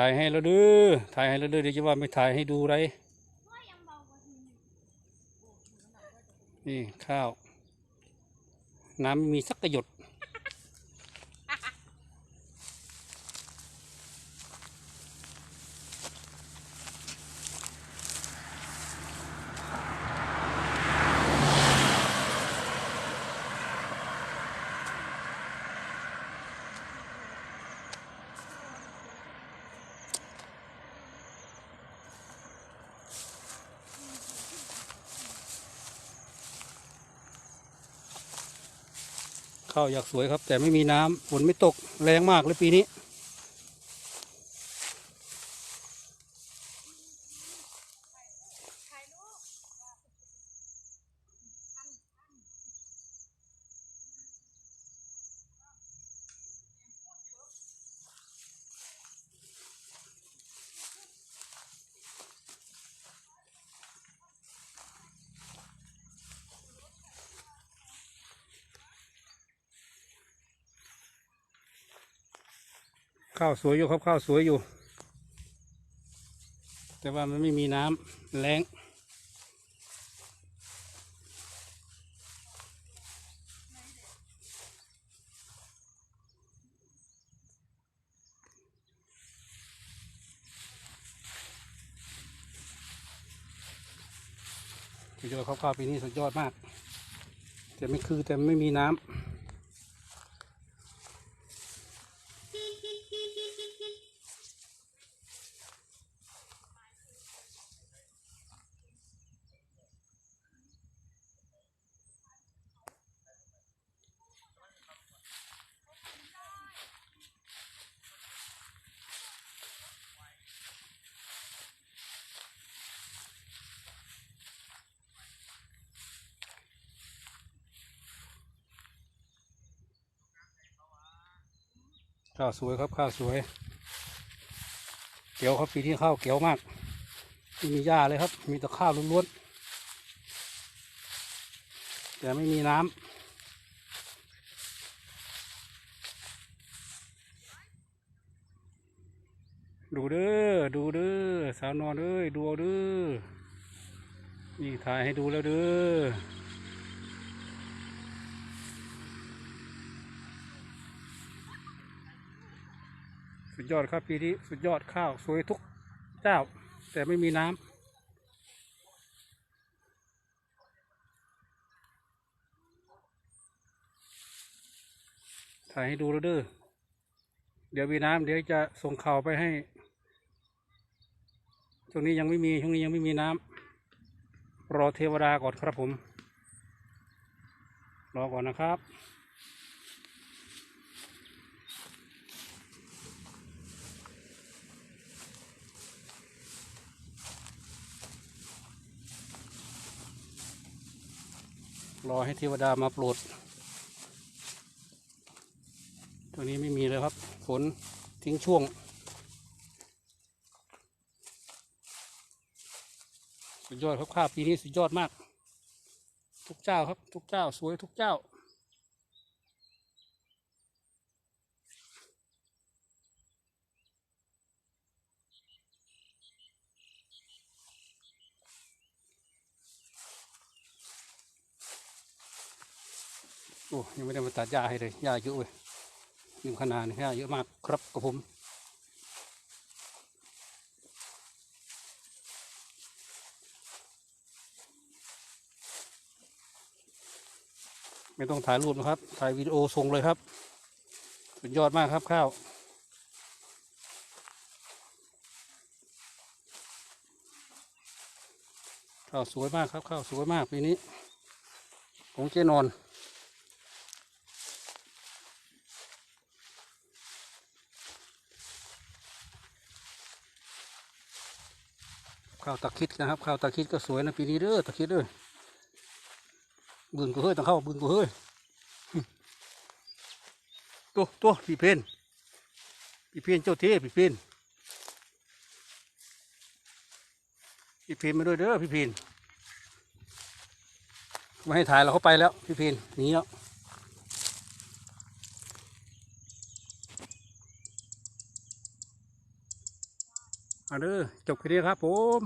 ถ่ายให้เราดูถ่ายให้เราดูเดี๋ยวจะว่าไม่ถ่ายให้ดูไรนี่ข้าว น้ำม่มีสักกระหยด ข้าวอยากสวยครับ แต่ไม่มีน้ำฝนไม่ตกแรงมากเลยปีนี้ ข้าวสวยอยู่ครับข้าวสวยอยู่ แต่ว่ามันไม่มีน้ำแรงสุดยอดครับข้าวปีนี้สุดยอดมาก แต่ไม่คือแต่ไม่มีน้ำ ข้าวสวยครับข้าวสวย เกี๊ยวครับปีที่ข้าวเกี๊ยวมากไม่มีหญ้าเลยครับ มีแต่ข้าวล้วนๆแต่ไม่มีน้ำดูเด้อ ดูเด้อ สาวนอนเอ้ย ดูเด้อ นี่ถ่ายให้ดูแล้วเด้อ สุดยอดครับปีนี้สุดยอดข้าวสวยทุกเจ้า แต่ไม่มีน้ำถ่ายให้ดูแล้วเด้อ เดี๋ยวมีน้ำเดี๋ยวจะส่งข่าวไปให้ ช่วงนี้ยังไม่มี ช่วงนี้ยังไม่มีน้ำ รอเทวดาก่อนครับผม รอก่อนนะครับ รอให้เทวดามาโปรดตัวนี้ไม่มีเลยครับ ฝนทิ้งช่วง สุดยอดครับข้าวปีนี้สุดยอดมาก ทุกเจ้าครับ ทุกเจ้า สวยทุกเจ้า อ้ยังไม่ได้มาตัดหญ้าให้เลยหญ้าเยอะเว้ยยิมขนาดหญ้าเยอะมากครับกับผมไม่ต้องถ่ายรูปนะครับ ถ่ายวิดีโอส่งเลยครับ สุดยอดมากครับข้าว ข้าวสวยมากครับ ข้าวสวยมากปีนี้ ของเจนอน ข้าวตะคิดนะครับข้าวตะคิดก็สวยนะปีนี้เด้อตะคิดเด้อบึงกูเฮ้ยต้องเข้าบึงกูเฮ้ยตัวตัวพี่เพนพี่เพนเจ้าเทพี่เพนพี่เพนมาด้วยเด้อพี่เพนไม่ให้ถ่ายเราเข้าไปแล้วพี่เพนหนีแล้ว เอาเด้อจบแค่นี้ครับผม